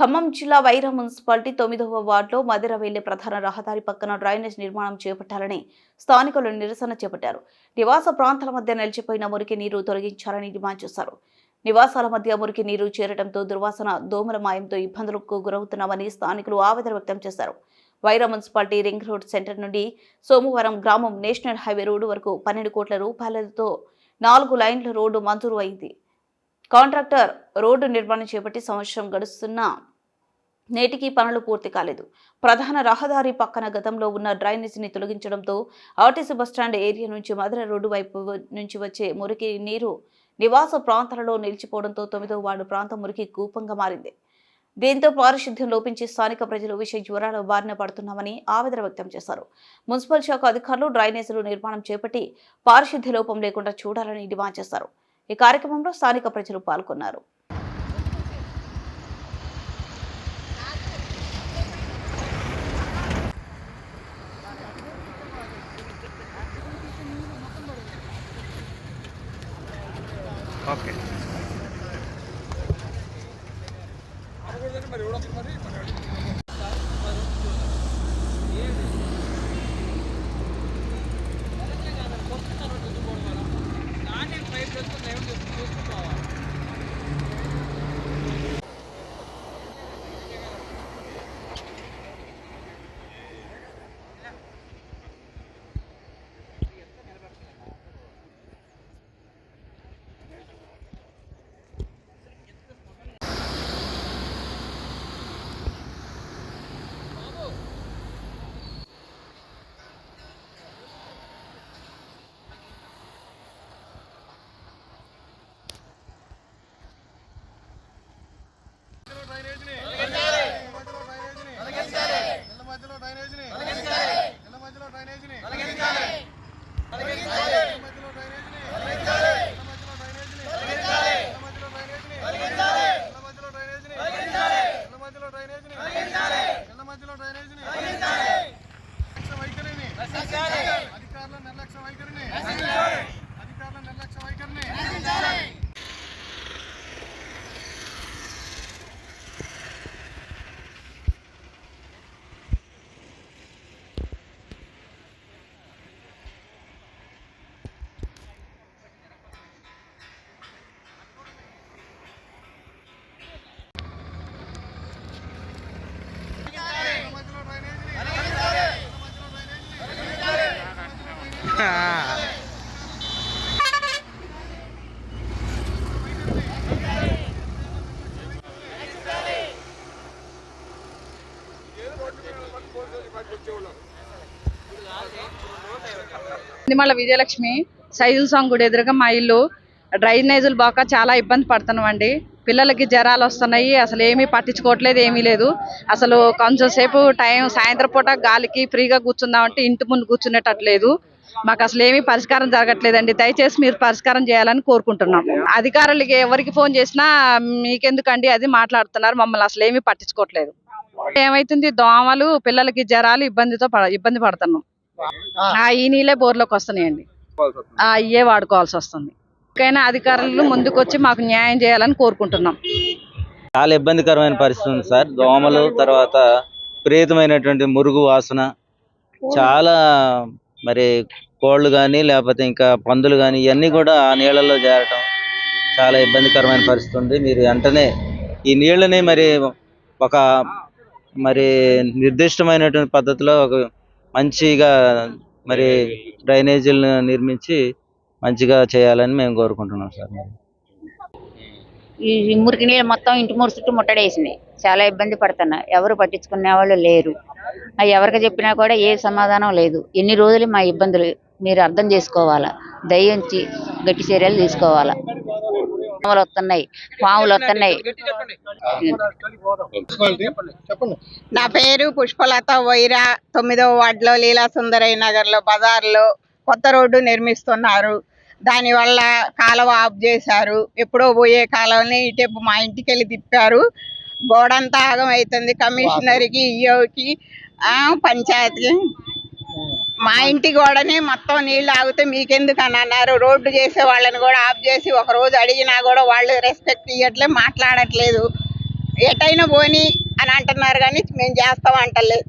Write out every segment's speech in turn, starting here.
ఖమ్మం జిల్లా వైరా మున్సిపాలిటీ తొమ్మిదవ వార్డులో మదిర వెళ్ళే ప్రధాన రహదారి పక్కన డ్రైనేజ్ నిర్మాణం చేపట్టాలని స్థానికులు నిరసన చేపట్టారు. నివాస ప్రాంతాల మధ్య నిలిచిపోయిన మురికి నీరు తొలగించాలని డిమాండ్ చేశారు. నివాసాల మధ్య మురికి నీరు చేరడంతో దుర్వాసన దోమల మాయంతో ఇబ్బందులకు గురవుతున్నామని స్థానికులు ఆవేదన వ్యక్తం చేశారు. Wyra municipality ring road centre నుండి సోమవారం గ్రామం నేషనల్ హైవే రోడ్డు వరకు పన్నెండు కోట్ల రూపాయలతో నాలుగు లైన్ల రోడ్డు మంజూరు అయింది. కాంట్రాక్టర్ రోడ్డు నిర్మాణం చేపట్టి సంవత్సరం గడుస్తున్నా నేటికి పనులు పూర్తి కాలేదు. ప్రధాన రహదారి పక్కన గతంలో ఉన్న డ్రైనేజీని తొలగించడంతో ఆర్టీసీ బస్టాండ్ ఏరియా నుంచి మధుర రోడ్డు వైపు నుంచి వచ్చే మురికి నీరు నివాస ప్రాంతాలలో నిలిచిపోవడంతో తొమ్మిదో వార్డు ప్రాంతం మురికి కూపంగా మారింది. దీంతో పారిశుద్ధ్యం లోపించి స్థానిక ప్రజలు విష జ్వరాల బారిన పడుతున్నామని ఆవేదన వ్యక్తం చేశారు. మున్సిపల్ శాఖ అధికారులు డ్రైనేజీలు నిర్మాణం చేపట్టి పారిశుద్ధ్య లోపం లేకుండా చూడాలని డిమాండ్ చేశారు. ఈ కార్యక్రమంలో స్థానిక ప్రజలు పాల్గొన్నారు. మరి ఎవడొస్తుంది మరి నిమ్మల విజయలక్ష్మి సైజుల సాంగ్ గుడి ఎదురుగా మా ఇల్లు. డ్రైనేజీలు బాక చాలా ఇబ్బంది పడుతున్నామండి. పిల్లలకి జ్వరాలు వస్తున్నాయి అసలు ఏమీ పట్టించుకోవట్లేదు ఏమీ లేదు. అసలు కొంచెం సేపు టైం సాయంత్రం పూట గాలికి ఫ్రీగా కూర్చుందామంటే ఇంటి ముందు కూర్చునేటట్లేదు. మాకు అసలు ఏమీ పరిష్కారం జరగట్లేదండి. దయచేసి మీరు పరిష్కారం చేయాలని కోరుకుంటున్నాం. అధికారులకి ఎవరికి ఫోన్ చేసినా మీకెందుకండి అది మాట్లాడుతున్నారు. మమ్మల్ని అసలు ఏమీ పట్టించుకోవట్లేదు. ఏమైతుంది? దోమలు పిల్లలకి జ్వరాలు ఇబ్బందితో ఇబ్బంది పడుతున్నాం. ఆ. ఈ నీళ్ళే బోర్లోకి వస్తున్నాయండి. ఆ అయ్యే వాడుకోవాల్సి వస్తుంది. ఇకైనా అధికారులు ముందుకొచ్చి మాకు న్యాయం చేయాలని కోరుకుంటున్నాం. చాలా ఇబ్బందికరమైన పరిస్థితి ఉంది సార్. దోమలు తర్వాత విపరీతమైనటువంటి మురుగు వాసన చాలా మరి కోళ్ళు కానీ లేకపోతే ఇంకా పందులు కానీ ఇవన్నీ కూడా ఆ నీళ్ళల్లో చేరటం చాలా ఇబ్బందికరమైన పరిస్థితి ఉంది. మీరు వెంటనే ఈ నీళ్ళని మరి ఒక మరి నిర్దిష్టమైనటువంటి పద్ధతిలో ఒక మంచిగా మరి డ్రైనేజీలను నిర్మించి మంచిగా చేయాలని మేము కోరుకుంటున్నాం సార్ మరి. ఈ మురికి నీళ్ళు మొత్తం ఇంటి మూడు చుట్టూ ముట్టడేసినాయి చాలా ఇబ్బంది పడుతున్నా. ఎవరు పట్టించుకునే వాళ్ళు లేరు. ఎవరికి చెప్పినా కూడా ఏ సమాధానం లేదు. ఎన్ని రోజులు మా ఇబ్బందులు మీరు అర్థం చేసుకోవాలా? దయించి గట్టి చర్యలు తీసుకోవాలా? పాములు వస్తున్నాయి. పాములు వస్తున్నాయి. నా పేరు పుష్పలత వైరా తొమ్మిదవ వార్డులో లీలా సుందరయ్య నగర్లో బజార్లో కొత్త రోడ్డు నిర్మిస్తున్నారు. దానివల్ల కాలువ ఆఫ్ చేశారు. ఎప్పుడో పోయే కాలువని ఇటేపు మా ఇంటికి వెళ్ళి తిప్పారు. గోడంతా ఆగం అవుతుంది కమిషనర్కి ఈఓకి పంచాయతీకి. మా ఇంటి గోడని మొత్తం నీళ్ళు ఆగితే మీకెందుకు అని అన్నారు. రోడ్డు చేసే వాళ్ళని కూడా ఆఫ్ చేసి ఒక రోజు అడిగినా కూడా వాళ్ళు రెస్పెక్ట్ ఇవ్వట్లే మాట్లాడట్లేదు. ఎటైనా పోని అని అంటున్నారు కానీ మేము చేస్తాం అంటలేదు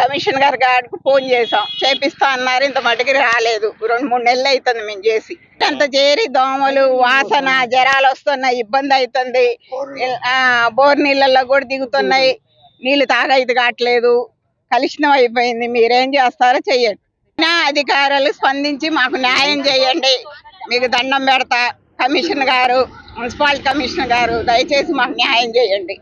కమిషన్ గారి గారికి ఫోన్ చేసాం చేపిస్తా అన్నారు ఇంత మటుకి రాలేదు. రెండు మూడు నెలలు అవుతుంది మేము చేసి. అంత చేరి దోమలు వాసన జ్వరాలు వస్తున్నాయి ఇబ్బంది అవుతుంది బోర్ నీళ్ళల్లో కూడా దిగుతున్నాయి. నీళ్ళు తాగైతే కావట్లేదు. కలుషితం అయిపోయింది. మీరేం చేస్తారో చెయ్యండి. నా అధికారులు స్పందించి మాకు న్యాయం చేయండి. మీకు దండం పెడతా కమిషన్ గారు మున్సిపాలిటీ కమిషనర్ గారు దయచేసి మాకు న్యాయం చేయండి.